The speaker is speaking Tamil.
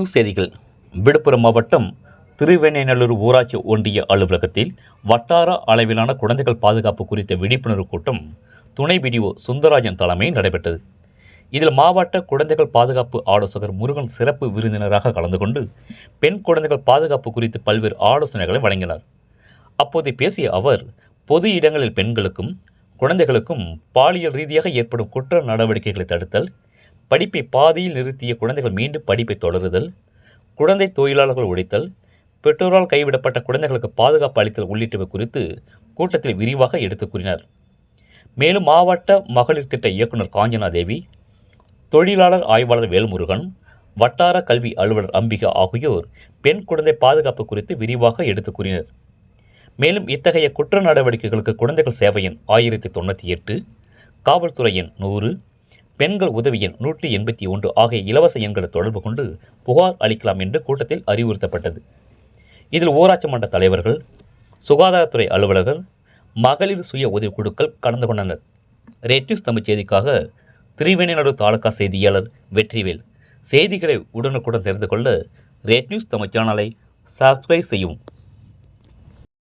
நியூஸ் செய்திகள். விழுப்புரம் மாவட்டம் திருவெண்ணைநல்லூர் ஊராட்சி ஒன்றிய அலுவலகத்தில் வட்டார அளவிலான குழந்தைகள் பாதுகாப்பு குறித்த விழிப்புணர்வு கூட்டம் துணை பிடிஓ சுந்தரராஜன் தலைமையில் நடைபெற்றது. இதில் மாவட்ட குழந்தைகள் பாதுகாப்பு ஆலோசகர் முருகன் சிறப்பு விருந்தினராக கலந்து கொண்டு பெண் குழந்தைகள் பாதுகாப்பு குறித்து பல்வேறு ஆலோசனைகளை வழங்கினார். அப்போது பேசிய அவர் பொது இடங்களில் பெண்களுக்கும் குழந்தைகளுக்கும் பாலியல் ரீதியாக ஏற்படும் குற்ற நடவடிக்கைகளை தடுத்தல் படிப்பை பாதியில் நிறுத்திய குழந்தைகள் மீண்டும் படிப்பை தொடருதல் குழந்தை தொழிலாளர்கள் உழைத்தல் பெற்றோரால் கைவிடப்பட்ட குழந்தைகளுக்கு பாதுகாப்பு அளித்தல் உள்ளிட்டவை குறித்து கூட்டத்தில் விரிவாக எடுத்துக் கூறினார். மேலும் மாவட்ட மகளிர் திட்ட இயக்குனர் காஞ்சனா தேவி தொழிலாளர் ஆய்வாளர் வேல்முருகன் வட்டார கல்வி அலுவலர் அம்பிகா ஆகியோர் பெண் குழந்தை பாதுகாப்பு குறித்து விரிவாக எடுத்துக் கூறினர். மேலும் இத்தகைய குற்ற நடவடிக்கைகளுக்கு குழந்தைகள் சேவையின் ஆயிரத்தி தொண்ணூற்றி எட்டு காவல்துறையின் நூறு பெண்கள் உதவி எண் நூற்றி எண்பத்தி ஒன்று ஆகிய இலவச எண்களை தொடர்பு கொண்டு புகார் அளிக்கலாம் என்று கூட்டத்தில் அறிவுறுத்தப்பட்டது. இதில் ஊராட்சி மன்ற தலைவர்கள் சுகாதாரத்துறை அலுவலர்கள் மகளிர் சுய உதவிக்குழுக்கள் கலந்து கொண்டனர். ரேட் நியூஸ் தமிழ் செய்திக்காக திரிவேணிநடு தாலுகா செய்தியாளர் வெற்றிவேல். செய்திகளை உடனுக்குடன் தெரிந்து கொள்ள ரேட் நியூஸ் தமிழ் சேனலை சப்ஸ்கிரைப் செய்யும்